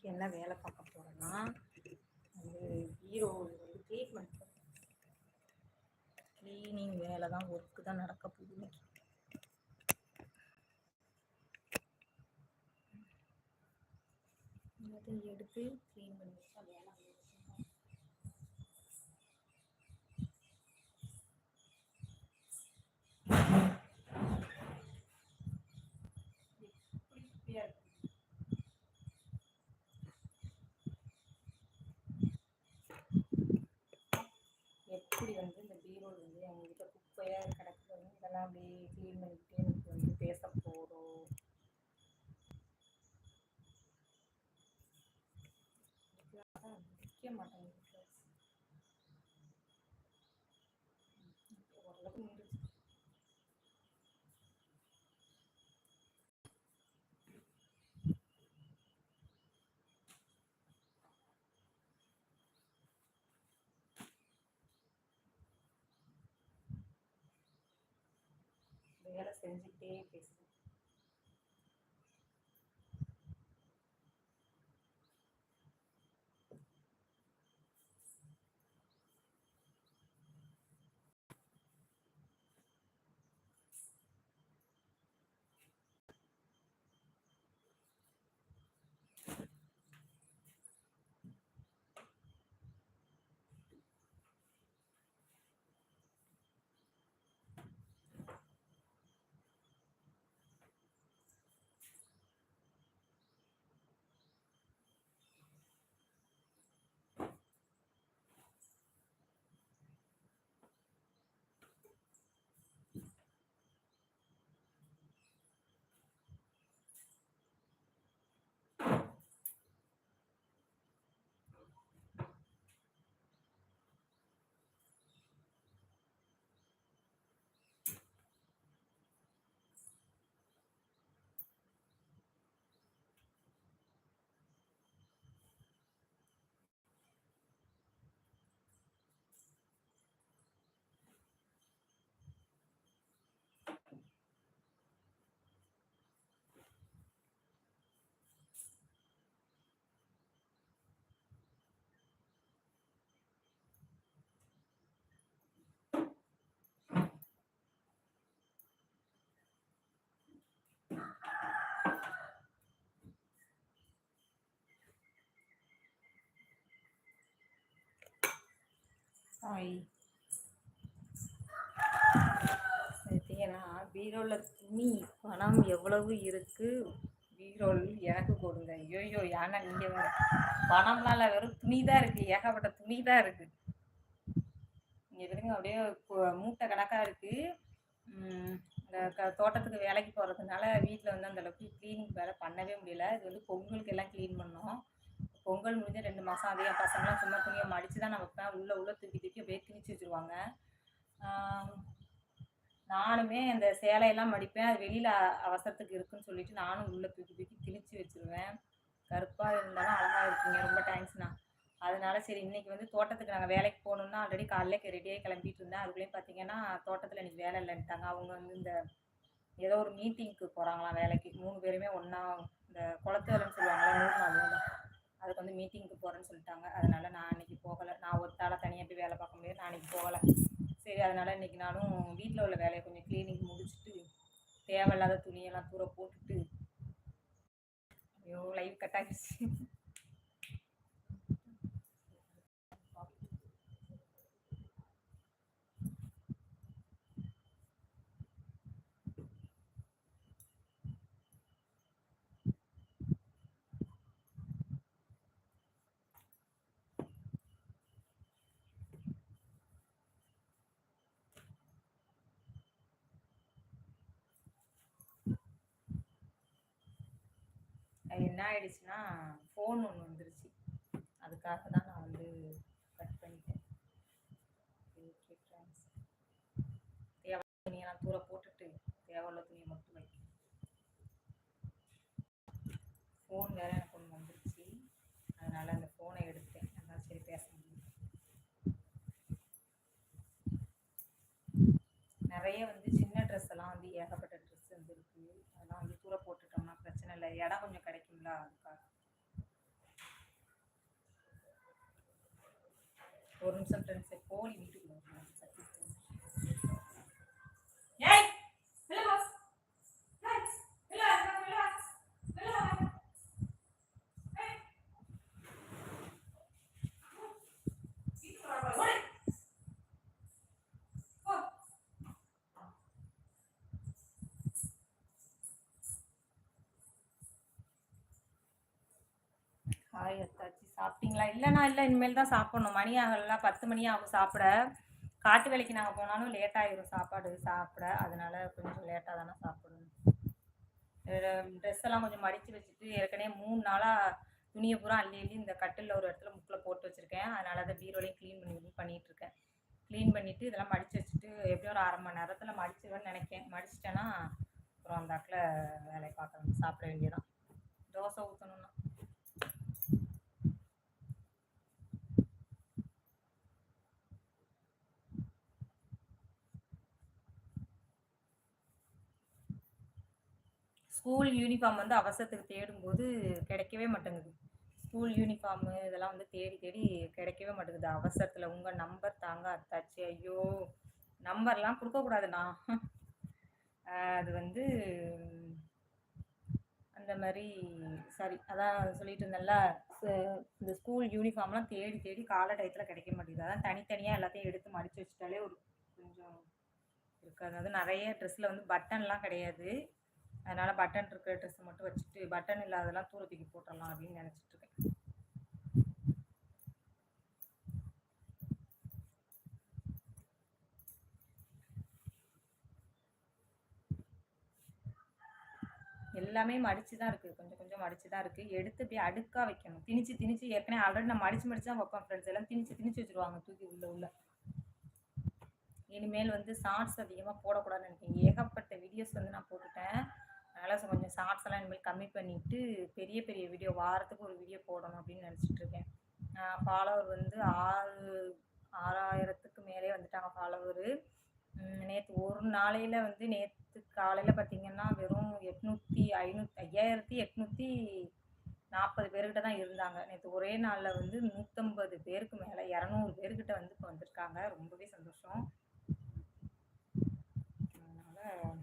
நாளைக்கு என்ன வேலை பார்க்க போகிறேன்னா வந்து ஹீரோ வந்து ட்ரீட்மெண்ட் க்ளீனிங் வேலை தான் ஒர்க்கு தான் நடக்க போகுது இன்னைக்கு. எடுத்து க்ளீன் பண்ணி elas têm de ter, hi பார்த்தீங்கன்னா பீரோவில் துணி பணம் எவ்வளவு இருக்குது பீரோல் எனக்கு கொடுங்க. ஐயோயோ ஏன்னா நீங்கள் வேறு பணம்லாம் வெறும் துணி தான் இருக்குது ஏகப்பட்ட துணி தான் இருக்குது இங்கே இருங்க அப்படியே மூட்டை கணக்காக இருக்குது இந்த க தோட்டத்துக்கு வேலைக்கு போகிறதுனால வீட்டில் வந்து அந்த அளவுக்கு க்ளீனிங் வேலை பண்ணவே முடியல. இது வந்து பொங்கலுக்கு எல்லாம் க்ளீன் பண்ணோம். பொங்கல் முடிஞ்ச ரெண்டு மாதம் அதே என் பசங்களாம் சும்மா துணியை மடித்து தான் நான் வைப்பேன் உள்ளே உள்ளே தூக்கி தூக்கி அப்படியே திணிச்சு வச்சுருவாங்க. நானுமே அந்த சேலையெல்லாம் மடிப்பேன். அது வெளியில் அவசரத்துக்கு இருக்குன்னு சொல்லிட்டு நானும் உள்ளே தூக்கி தூக்கி திணிச்சு வச்சுருவேன். கருப்பாக இருந்தாலும் அழகாக இருக்குங்க. ரொம்ப தேங்க்ஸ்ண்ணா அதனால சரி இன்னைக்கு வந்து தோட்டத்துக்கு நாங்கள் வேலைக்கு போகணுன்னா ஆல்ரெடி காலையில ரெடியாகி கிளம்பிட்டு இருந்தேன். அதுக்குள்ளேயும் பார்த்தீங்கன்னா தோட்டத்தில் இன்னைக்கு வேலை இல்லைன்ட்டாங்க. அவங்க வந்து இந்த ஏதோ ஒரு மீட்டிங்க்கு போகிறாங்களாம் வேலைக்கு. மூணு பேருமே ஒன்றா இந்த குளத்து வேலைன்னு சொல்லுவாங்களா மூணு நாள். அதுக்கு வந்து மீட்டிங்க்கு போகிறேன்னு சொல்லிட்டாங்க. அதனால் நான் அன்றைக்கி போகலை. நான் ஒருத்தால தனியாக போய் வேலை பார்க்க முடியாது. நான் அன்றைக்கி போகலை. சரி அதனால் இன்னைக்கு நானும் வீட்டில் உள்ள வேலையை கொஞ்சம் க்ளீனிங் முடிச்சுட்டு தேவையில்லாத துணியெல்லாம் தூர போட்டுட்டு ஐயோ லைவ் கட் ஆகிடுச்சு அது என்ன ஆயிடுச்சுன்னா ஃபோன் ஒன்று வந்துருச்சு. அதுக்காக தான் நான் வந்து கட் பண்ணிட்டேன். ஓகே ஃப்ரெண்ட்ஸ் தேவை துணியெல்லாம் தூர போட்டுட்டு தேவையில்ல துணியை மட்டும் வைக்க ஃபோன் வேற எனக்கு ஒன்று வந்துருச்சு. அதனால அந்த ஃபோனை எடுத்தேன் அதான் சரி பேச முடியும் நிறைய வந்து சின்ன ட்ரெஸ் எல்லாம் வந்து ஏகப்பட்ட ட்ரெஸ் வந்து இருக்கு. அதெல்லாம் வந்து தூர போட்டுட்டோம்னா பிரச்சனை இல்லை. இடம் கொஞ்சம் கிடைக்கும். நல்லா இருக்கா? ஒரு நிமிஷம் ஃப்ரெண்ட்ஸ் போலி வீட்டு இல்லை இனிமேல் தான் சாப்பிடணும். மணி ஆகலாம் பத்து மணி ஆகும் சாப்பிட. காட்டு வேலைக்கு நாங்கள் போனாலும் லேட் சாப்பாடு சாப்பிட. அதனால கொஞ்சம் லேட்டாக தானே சாப்பிடணும். ட்ரெஸ் எல்லாம் கொஞ்சம் மடித்து வச்சுட்டு ஏற்கனவே மூணு நாளாக துணியை பூரா அள்ளி அள்ளி இந்த கட்டிலில் ஒரு இடத்துல முக்கில் போட்டு வச்சுருக்கேன். அதனால அதை பீரோலையும் க்ளீன் பண்ணி பண்ணிகிட்டு இருக்கேன். க்ளீன் பண்ணிவிட்டு இதெல்லாம் மடித்து வச்சுட்டு எப்படியும் ஒரு அரை மணி நேரத்தில் மடிச்சிடுவேன்னு நினைக்கேன். மடிச்சிட்டேன்னா அப்புறம் அந்த இடத்துல வேலையை பார்க்கணும் சாப்பிட வேண்டியதான் தோசை ஊற்றணும்னா ஸ்கூல் யூனிஃபார்ம் வந்து அவசரத்துக்கு தேடும்போது கிடைக்கவே மாட்டேங்குது. ஸ்கூல் யூனிஃபார்மு இதெல்லாம் வந்து தேடி தேடி கிடைக்கவே மாட்டேங்குது. அவசரத்தில் உங்கள் நம்பர் தாங்க அத்தாச்சு. ஐயோ நம்பர்லாம் கொடுக்கக்கூடாதுண்ணா அது வந்து அந்த மாதிரி சாரி அதான் சொல்லிட்டு இருந்தேன்ல. இந்த ஸ்கூல் யூனிஃபார்ம்லாம் தேடி தேடி கால டயத்தில் கிடைக்க மாட்டேங்குது. அதான் தனித்தனியாக எல்லாத்தையும் எடுத்து மடித்து வச்சுட்டாலே ஒரு கொஞ்சம் இருக்காது. அது நிறைய ட்ரெஸ்ஸில் வந்து பட்டன்லாம் கிடையாது. அதனால் பட்டன் இருக்கிற ட்ரெஸ்ஸை மட்டும் வச்சுட்டு பட்டன் இல்லாததெல்லாம் தூர தூக்கி போட்டுடலாம் அப்படின்னு நினச்சிட்ருக்கேன் எல்லாமே மடிச்சு தான் இருக்குது கொஞ்சம் கொஞ்சம் மடிச்சு தான் இருக்குது எடுத்து அப்படியே அடுக்காக வைக்கணும். திணிச்சு திணிச்சு ஏற்கனவே ஆல்ரெடி நான் மடிச்சு மடிச்சு தான் வைப்பேன் ஃப்ரெண்ட்ஸ் எல்லாம் திணிச்சு திணிச்சு வச்சுருவாங்க தூக்கி உள்ள உள்ள. இனிமேல் வந்து ஷார்ட்ஸ் அதிகமாக போடக்கூடாதுன்னு நினைக்கிறேன். ஏகப்பட்ட வீடியோஸ் வந்து நான் போட்டுட்டேன். அதனால் கொஞ்சம் ஷார்ட்ஸ் எல்லாம் இனிமேல் கம்மி பண்ணிவிட்டு பெரிய பெரிய வீடியோ வாரத்துக்கு ஒரு வீடியோ போடணும் அப்படின்னு நினச்சிட்ருக்கேன் ஃபாலோவர் வந்து ஆறு ஆறாயிரத்துக்கு மேலே வந்துட்டாங்க ஃபாலோவரு நேற்று ஒரு நாளையில் வந்து நேற்று காலையில் பார்த்தீங்கன்னா வெறும் எட்நூற்றி ஐநூற்றி ஐயாயிரத்தி எட்நூற்றி நாற்பது பேர்கிட்ட தான் இருந்தாங்க. நேற்று ஒரே நாளில் வந்து நூற்றம்பது பேருக்கு மேலே இரநூறு பேர்கிட்ட வந்து இப்போ வந்திருக்காங்க. ரொம்பவே சந்தோஷம். அதனால்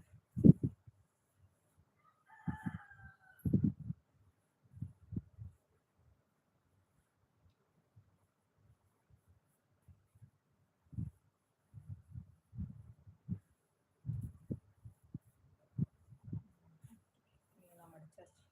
இதெல்லாம் மடிச்சாச்சு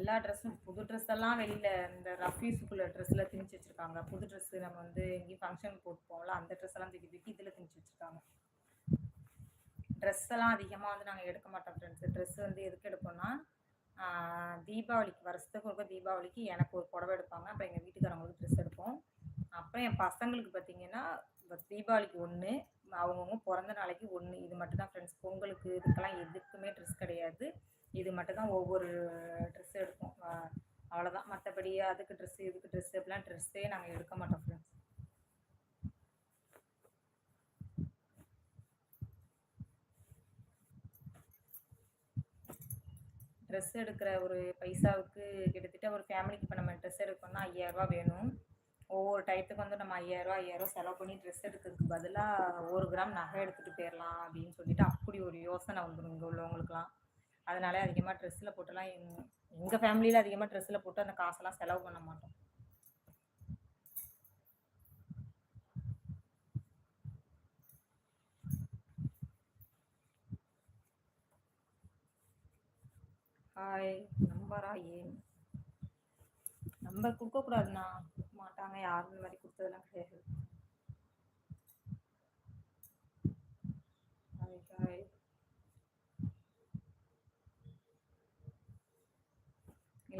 எல்லா ட்ரெஸ்ஸும் புது ட்ரெஸ் எல்லாம் வெளியில் இந்த ரஃபீஸுக்குள்ள ட்ரெஸ்ஸில் திணிச்சு வச்சுருக்காங்க. புது ட்ரெஸ்ஸு நம்ம வந்து எங்கேயும் ஃபங்க்ஷனுக்கு போட்டு போகல. அந்த ட்ரெஸ் எல்லாம் தூக்கி தூக்கி இதில் திணிச்சு வச்சுருக்காங்க. ட்ரெஸ் எல்லாம் அதிகமாக வந்து நாங்கள் எடுக்க மாட்டோம் ஃப்ரெண்ட்ஸ் ட்ரெஸ் வந்து எதுக்கு எடுப்போம்னா தீபாவளிக்கு வருஷத்துக்கு ஒருக்க தீபாவளிக்கு எனக்கு ஒரு புடவை எடுப்பாங்க. அப்புறம் எங்கள் வீட்டுக்காரங்களுக்கு ட்ரெஸ் எடுப்போம். அப்புறம் என் பசங்களுக்கு பார்த்தீங்கன்னா தீபாவளிக்கு ஒன்று அவங்கவுங்க பிறந்த நாளைக்கு ஒன்று இது மட்டும் தான் ஃப்ரெண்ட்ஸ் பொங்கலுக்கு இதுக்கெல்லாம் எதுக்குமே ட்ரெஸ் கிடையாது. இது மட்டும் தான் ஒவ்வொரு ட்ரெஸ் எடுப்போம். அவ்வளோதான் மற்றபடி அதுக்கு ட்ரெஸ்ஸு இதுக்கு ட்ரெஸ்ஸு அப்படிலாம் ட்ரெஸ்ஸே நாங்கள் எடுக்க மாட்டோம் ஃப்ரெண்ட்ஸ் ட்ரெஸ் எடுக்கிற ஒரு பைசாவுக்கு கிட்டத்தட்ட ஒரு ஃபேமிலிக்கு இப்போ நம்ம ட்ரெஸ் எடுக்கணும்னா ஐயாயிரரூபா வேணும். ஒவ்வொரு டயத்துக்கு வந்து நம்ம ஐயாயிரரூவா ஐயாயிரரூவா செலவு பண்ணி ட்ரெஸ் எடுக்கிறதுக்கு பதிலாக ஒரு கிராம் நகை எடுத்துகிட்டு போயிடலாம் அப்படின்னு சொல்லிட்டு அப்படி ஒரு யோசனை வந்துடும் இங்கே உள்ளவங்களுக்குலாம் அதனால அதிகமாக ட்ரெஸ்ஸில் போட்டுலாம் எங் எங்கள் ஃபேமிலியில் அதிகமாக ட்ரெஸ்ஸில் போட்டு அந்த காசெல்லாம் செலவு பண்ண மாட்டோம். ஹாய் நம்பரா ஏன்? நம்பர் கொடுக்கக்கூடாதுண்ணா கொடுக்க மாட்டாங்க யாரும் இந்த மாதிரி கொடுத்ததெல்லாம் கிடையாது. ஹாய் ஹாய்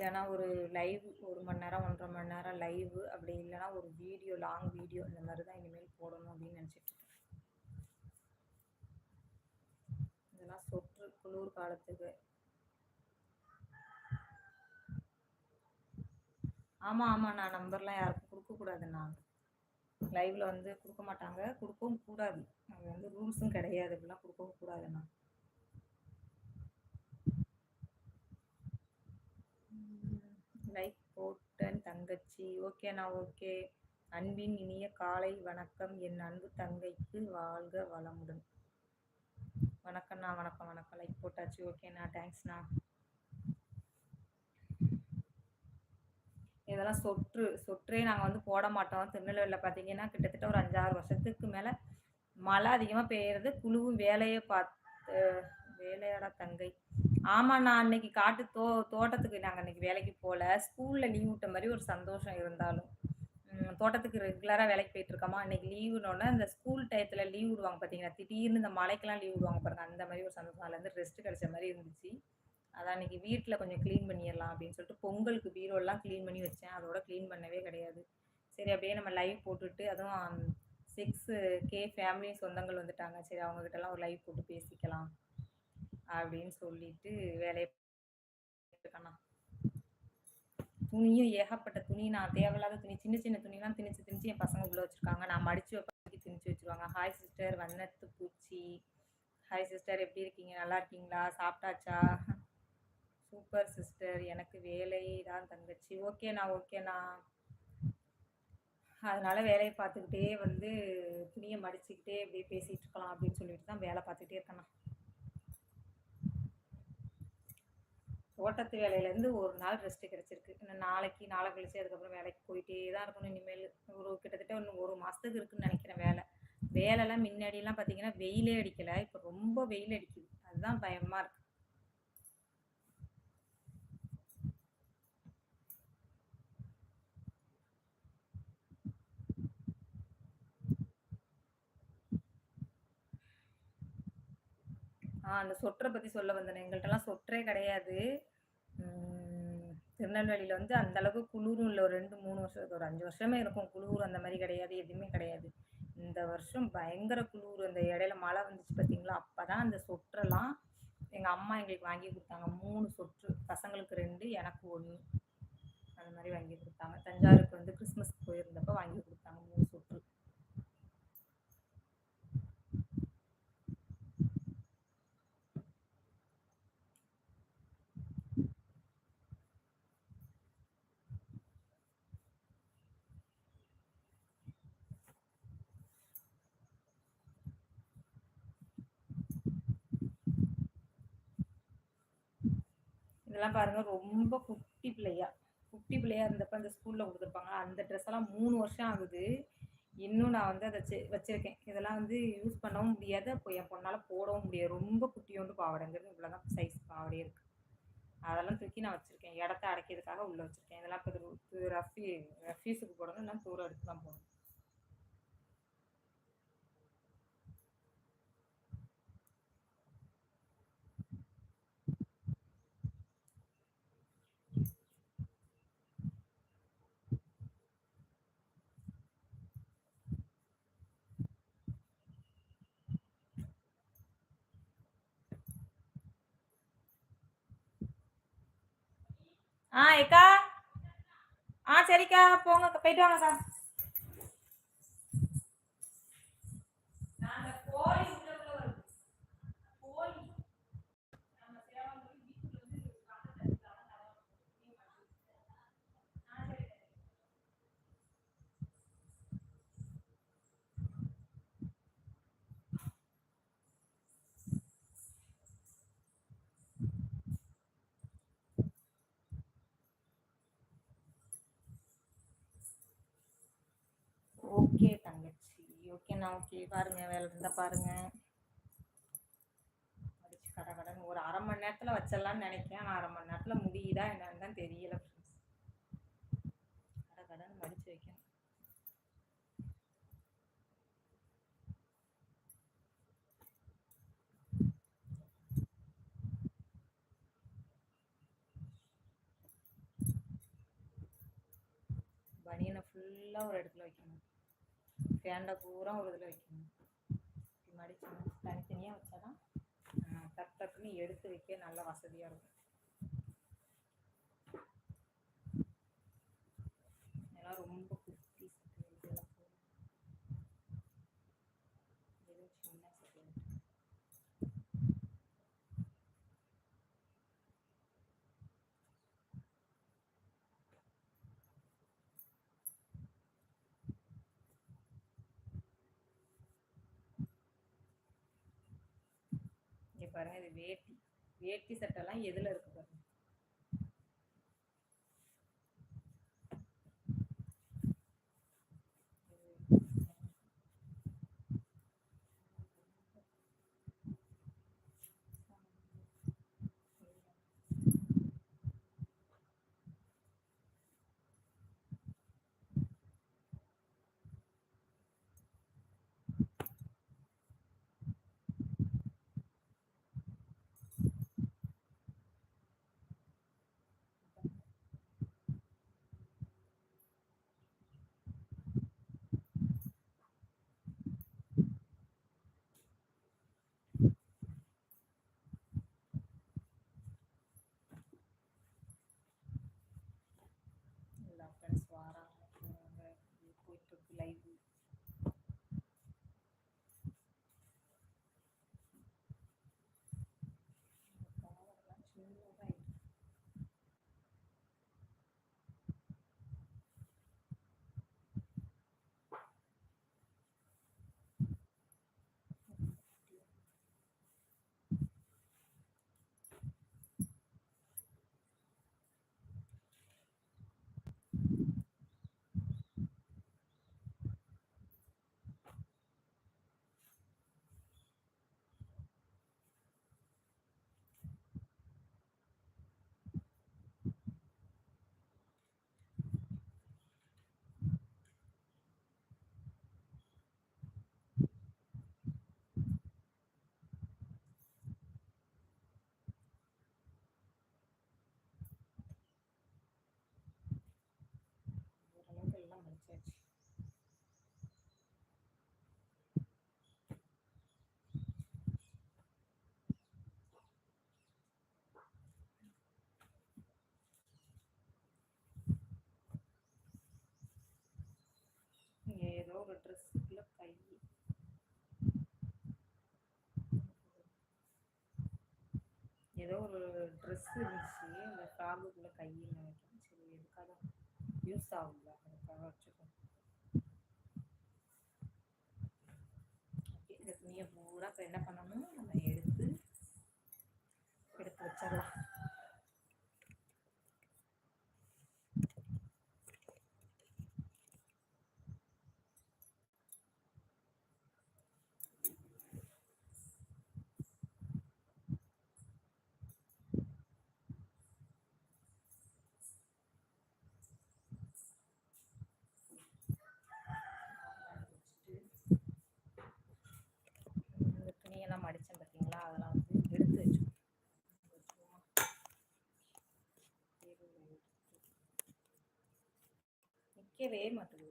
இல்லைன்னா ஒரு லைவ் ஒரு மணி நேரம் ஒன்றரை மணி நேரம் லைவ் அப்படி இல்லைன்னா ஒரு வீடியோ லாங் வீடியோ இந்த மாதிரி தான் இனிமேல் போடணும் அப்படின்னு நினச்சிட்டு இதெல்லாம் சொற்று குளிர் காலத்துக்கு. ஆமாம் ஆமாம் நான் நம்பர்லாம் யாருக்கும் கொடுக்கக்கூடாதுண்ணா லைவில் வந்து கொடுக்க மாட்டாங்க. கொடுக்கவும் கூடாது. அது வந்து ரூல்ஸும் கிடையாது. இப்படிலாம் கொடுக்கவும் கூடாதுண்ணா. லைக் போட்டேன் தங்கச்சி. ஓகேண்ணா ஓகே. அன்பின் இனிய காலை வணக்கம். என் அன்பு தங்கைக்கு வாழ்க வளமுடன். வணக்கம்ண்ணா வணக்கம் வணக்கம். லைக் போட்டாச்சு. ஓகேண்ணா தேங்க்ஸ்ண்ணா இதெல்லாம் சொற்று. சொற்றே நாங்கள் வந்து போட மாட்டோம். திருநெல்வேலியில் பார்த்தீங்கன்னா கிட்டத்தட்ட ஒரு அஞ்சாறு வருஷத்துக்கு மேலே மழை அதிகமாக பெய்யறது குழுவும் வேலையை பார்த்து வேலையாடா தங்கை. ஆமா நான் அன்னைக்கு காட்டு தோ தோட்டத்துக்கு நாங்கள் அன்னைக்கு வேலைக்கு போகல ஸ்கூலில் லீவ் விட்ட மாதிரி ஒரு சந்தோஷம் இருந்தாலும். தோட்டத்துக்கு ரெகுலராக வேலைக்கு போயிட்டு இருக்கோமா? அன்னைக்கு லீவுனோடனே அந்த ஸ்கூல் டயத்தில் லீவ் விடுவாங்க பார்த்தீங்கன்னா திடீர்னு இந்த மலைக்கெல்லாம் லீவ் விடுவாங்க பாருங்க. அந்த மாதிரி ஒரு சந்தோஷம். அதுலேருந்து ரெஸ்ட் கிடைச்ச மாதிரி இருந்துச்சு. அதான் அன்றைக்கி வீட்டில் கொஞ்சம் க்ளீன் பண்ணிடலாம் அப்படின்னு சொல்லிட்டு பொங்கலுக்கு பீரோலாம் க்ளீன் பண்ணி வச்சேன். அதோட க்ளீன் பண்ணவே கிடையாது. சரி அப்படியே நம்ம லைவ் போட்டுட்டு அதுவும் சிக்ஸ் கே ஃபேமிலி சொந்தங்கள் வந்துட்டாங்க. சரி அவங்கக்கிட்டலாம் ஒரு லைவ் போட்டு பேசிக்கலாம். அப்படின்னு சொல்லிட்டு வேலையை துணியும் ஏகப்பட்ட துணி நான் தேவையில்லாத துணி சின்ன சின்ன துணிலாம் திணிச்சு திணிச்சு என் பசங்க உள்ள வச்சுருக்காங்க. நான் மடித்து வைப்பாக்கி திணிச்சு வச்சிருவாங்க. ஹாய் சிஸ்டர் வண்ணத்து பூச்சி. ஹாய் சிஸ்டர் எப்படி இருக்கீங்க? நல்லா இருக்கீங்களா? சாப்பிட்டாச்சா? சூப்பர் சிஸ்டர் எனக்கு வேலை தான் தங்கச்சி. ஓகேண்ணா ஓகேண்ணா அதனால் வேலையை பார்த்துக்கிட்டே வந்து துணியை மடிச்சுக்கிட்டே அப்படியே பேசிகிட்டு இருக்கலாம் அப்படின்னு சொல்லிட்டு தான் வேலை பார்த்துக்கிட்டே இருக்கேண்ணா தோட்டத்து வேலையிலேருந்து ஒரு நாள் ரெஸ்ட்டு கிடச்சிருக்கு. இன்னும் நாளைக்கு நாளை கழிச்சு அதுக்கப்புறம் வேலைக்கு போயிட்டே தான் இருக்கணும். இனிமேல் ஒரு கிட்டத்தட்ட இன்னும் ஒரு மாதத்துக்கு இருக்குன்னு நினைக்கிறேன் வேலை. வேலைலாம் முன்னாடிலாம் பார்த்தீங்கன்னா வெயிலே அடிக்கலை. இப்போ ரொம்ப வெயில் அடிக்குது. அதுதான் பயமாக இருக்குது அந்த சொற்றை பற்றி சொல்ல வந்தேன். எங்கள்கிட்டலாம் சொற்றே கிடையாது. திருநெல்வேலியில் வந்து அந்த அளவுக்கு குளிரும் இல்லை. ஒரு ரெண்டு மூணு வருஷம் ஒரு அஞ்சு வருஷமே இருக்கும். குளிர் அந்த மாதிரி கிடையாது. எதுவுமே கிடையாது. இந்த வருஷம் பயங்கர குளிர். அந்த இடையில மழை வந்துச்சு பார்த்தீங்களா அப்போ தான் அந்த சொற்றெல்லாம் எங்கள் அம்மா எங்களுக்கு வாங்கி கொடுத்தாங்க. மூணு சொற்று. பசங்களுக்கு ரெண்டு எனக்கு ஒன்று அந்த மாதிரி வாங்கி கொடுத்தாங்க. தஞ்சாவூருக்கு வந்து கிறிஸ்மஸ்க்கு போயிருந்தப்போ வாங்கி கொடுத்தாங்க மூணு சொற்று. இதெல்லாம் பாருங்கள் ரொம்ப குட்டி பிள்ளையா. குட்டி பிள்ளையா இருந்தப்போ அந்த ஸ்கூலில் கொடுத்துருப்பாங்க. அந்த ட்ரெஸ் எல்லாம் மூணு வருஷம் ஆகுது. இன்னும் நான் வந்து அதை வச்சுருக்கேன். இதெல்லாம் வந்து யூஸ் பண்ணவும் முடியாது. அப்போ என் பொண்ணால் போடவும் முடியாது. ரொம்ப குட்டியோண்டு பாவடைங்கிறது இவ்வளோ தான் சைஸ் பாவடையே இருக்குது அதெல்லாம் தூக்கி நான் வச்சுருக்கேன். இடத்த அடைக்கிறதுக்காக உள்ளே வச்சுருக்கேன். இதெல்லாம் இப்போ ரஃபி ரஃபீஸுக்கு போடணும். எல்லாம் தூரம் எடுத்து தான் போடணும். ஆ ஏக்கா. ஆ சரிக்கா போங்க போயிட்டு வாங்க சார் ஓகேண்ணா ஓகே பாருங்கள் வேலை இருந்தால் பாருங்கள் அடிச்சு கடை கடன் ஒரு அரை மணி நேரத்தில் வச்சிடலான்னு நினைக்கிறேன். ஆனால் அரை மணி நேரத்தில் முடியுதா என்னன்னு தான் தெரியல ஃப்ரெண்ட்ஸ் கடை கடன் மடித்து வைக்கணும். பனியனை ஃபுல்லாக ஒரு இடத்துல வைக்கணும். ஃபேண்டை பூரா ஒரு இதில் வைக்கணும். இப்படி மடிச்சோம் தனித்தனியாக வச்சாதான் டக் டக்குன்னு எடுத்து வைக்க நல்ல வசதியாக இருக்கும். இதெல்லாம் ரொம்ப குட்டி சட்டை இதெல்லாம் போதும். இது சின்ன சட்டை இங்க பாருங்க இது வேட்டி. வேட்டி சட்டைலாம் எதுல இருக்கு ட்ரெஸ் இருந்துச்சு அந்த ஃப்ராகுக்குள்ள கையில் நினைக்கிறேன் சரி எதுக்காக யூஸ் ஆகும்ல அதுக்காக வச்சுக்கோங்க ஓகே இந்த துணியை பூரா இப்போ என்ன பண்ணணும்? நம்ம எடுத்து எடுத்து வச்சிடலாம். ఎక్కేవేమట్లు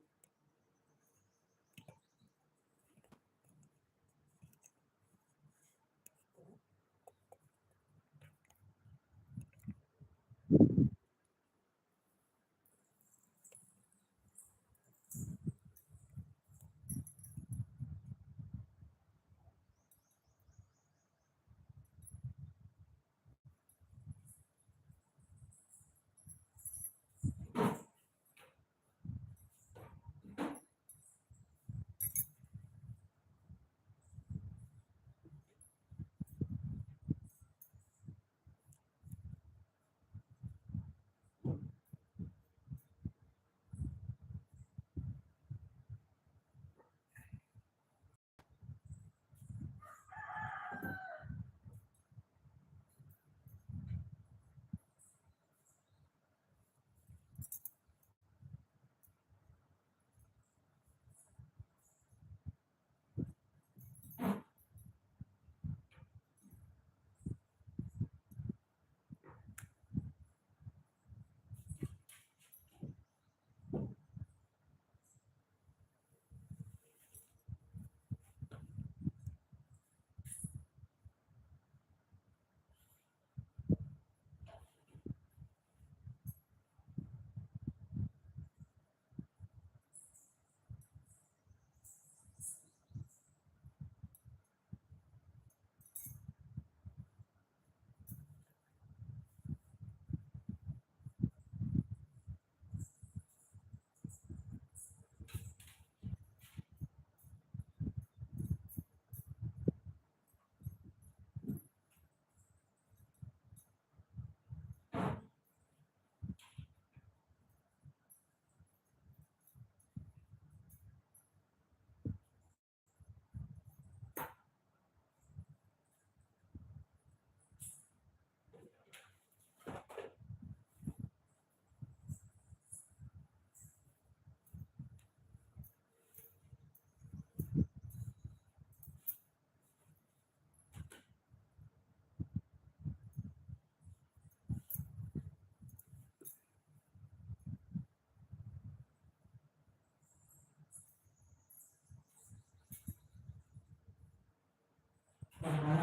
Amen.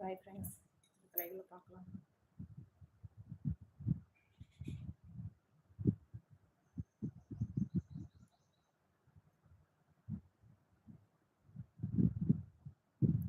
பாய் ஃப்ரெண்ட்ஸ் லைவில் பார்க்கலாம்.